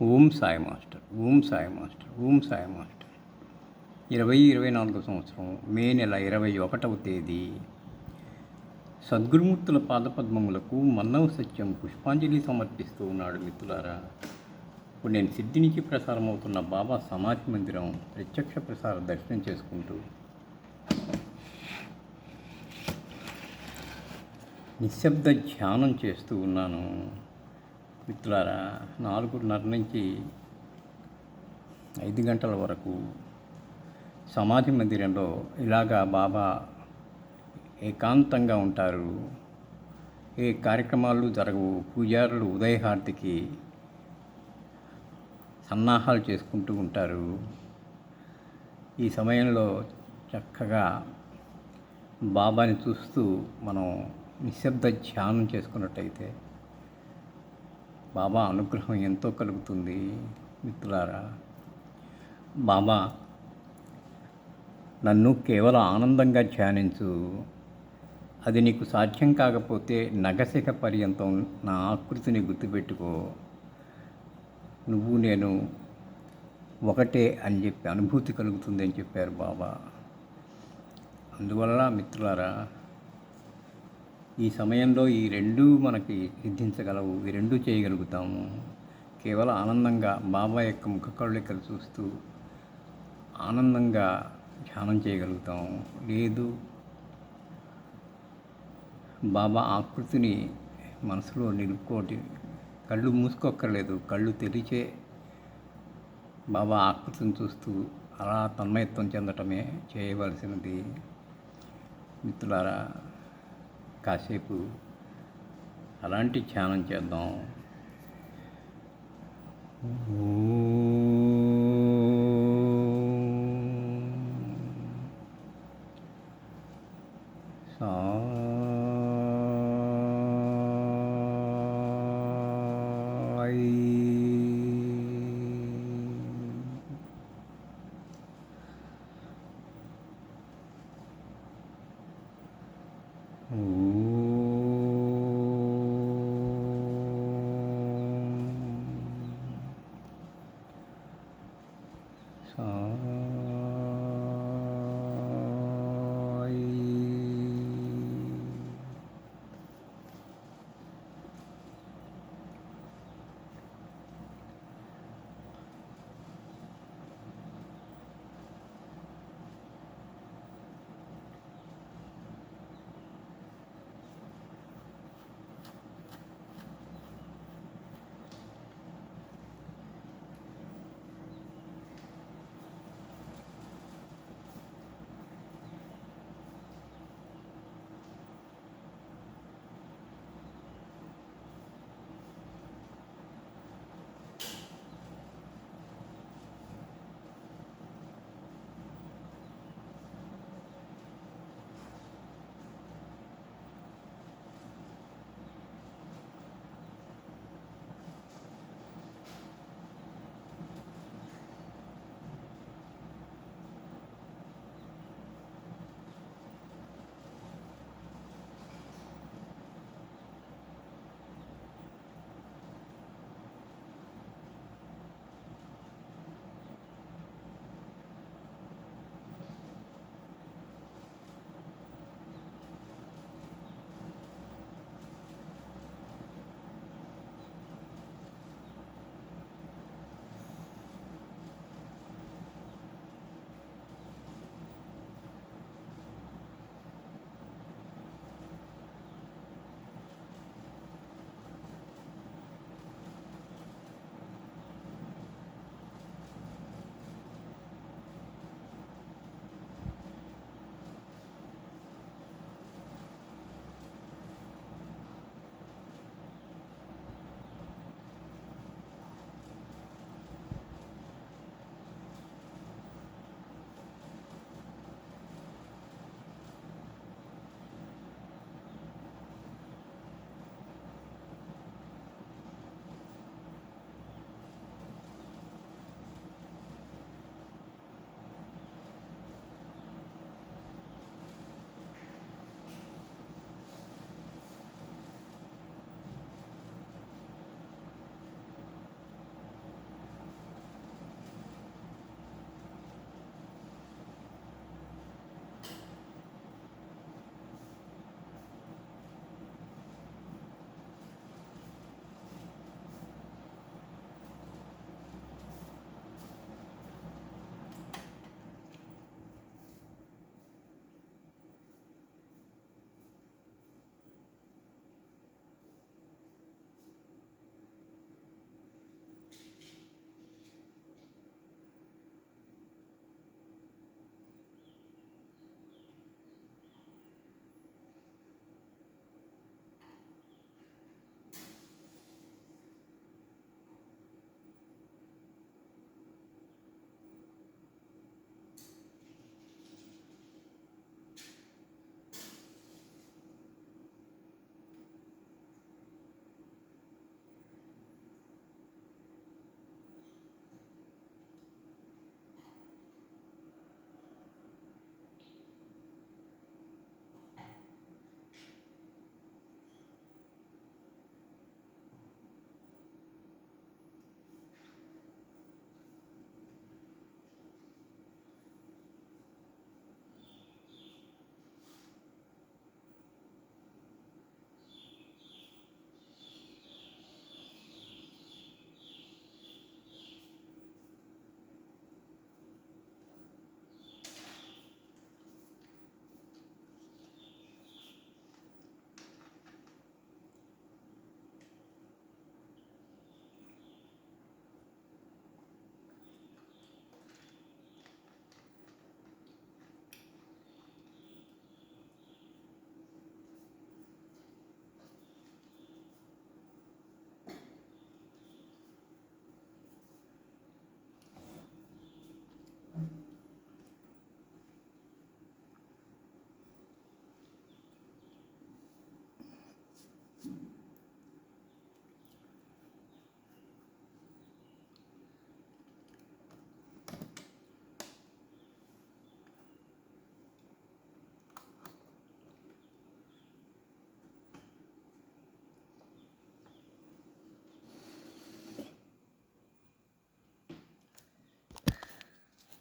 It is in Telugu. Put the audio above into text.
Om Sai master Om Sai master Om Sai master. ఇరవై ఇరవై నాలుగో సంవత్సరం మే నెల ఇరవై ఒకటవ తేదీ. సద్గురుమూర్తుల పాదపద్మములకు మన్నవ సత్యం పుష్పాంజలి సమర్పిస్తూ ఉన్నాడు మిత్రులారా. ఇప్పుడు నేను సిద్ధి నుంచి ప్రసారం అవుతున్న బాబా సమాధి మందిరం ప్రత్యక్ష ప్రసార దర్శనం చేసుకుంటూ. నిశ్శబ్ద ధ్యానం చేస్తూ ఉన్నాను. మిత్రులారా నాలుగున్నర నుంచి ఐదు గంటల వరకు సమాధి మందిరంలో ఇలాగా బాబా ఏకాంతంగా ఉంటారు. ఏ కార్యక్రమాలు జరగవు. పూజారులు ఉదయహారతికి సన్నాహాలు చేసుకుంటూ ఉంటారు. ఈ సమయంలో చక్కగా బాబాని చూస్తూ మనం నిశ్శబ్ద ధ్యానం చేసుకున్నట్టయితే బాబా అనుగ్రహం ఎంతో కలుగుతుంది మిత్రులారా. బాబా నన్ను కేవలం ఆనందంగా ధ్యానించు. అది నీకు సాధ్యం కాకపోతే నగశిఖ పర్యంతం నా ఆకృతిని గుర్తుపెట్టుకో. నువ్వు నేను ఒకటే అని చెప్పి అనుభూతి కలుగుతుంది అని చెప్పారు బాబా. అందువల్ల మిత్రులారా ఈ సమయంలో ఈ రెండూ మనకి సిద్ధించగలవు ఈ రెండూ చేయగలుగుతాము. కేవలం ఆనందంగా బాబా యొక్క ముఖ కళ్ళికలు చూస్తూ ఆనందంగా ధ్యానం చేయగలుగుతాం లేదు బాబా ఆకృతిని మనసులో నిలుపుకోటి కళ్ళు మూసుకోక్కర్లేదు. కళ్ళు తెరిచే బాబా ఆకృతిని చూస్తూ అలా తన్మయత్వం చెందటమే చేయవలసినది. మిత్రులారా కాసేపు అలాంటి ధ్యానం చేద్దాం. సాయి ఓం